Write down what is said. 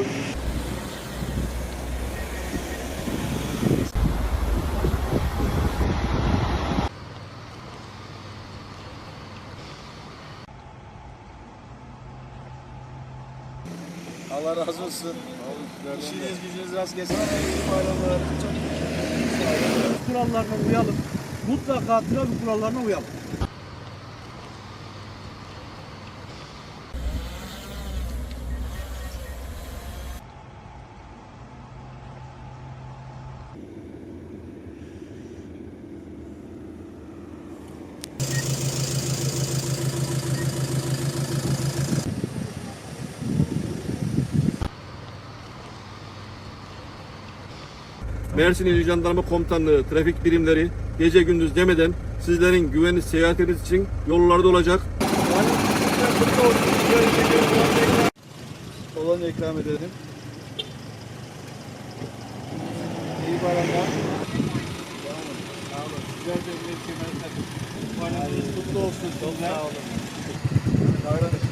Allah razı olsun. İşiniz gücünüz rast gelsin. Kurallarına uyalım. Mutlaka trafik kurallarına uyalım. Mersin İl Jandarma Komutanlığı trafik birimleri gece gündüz demeden sizlerin güvenli seyahatiniz için yollarda olacak. Kolonya ikram edelim. İyi bayramlar. Sağ olun. Güzel bir kemerler. Bayramınız kutlu olsun. Çok sağ olun. Bayramınız.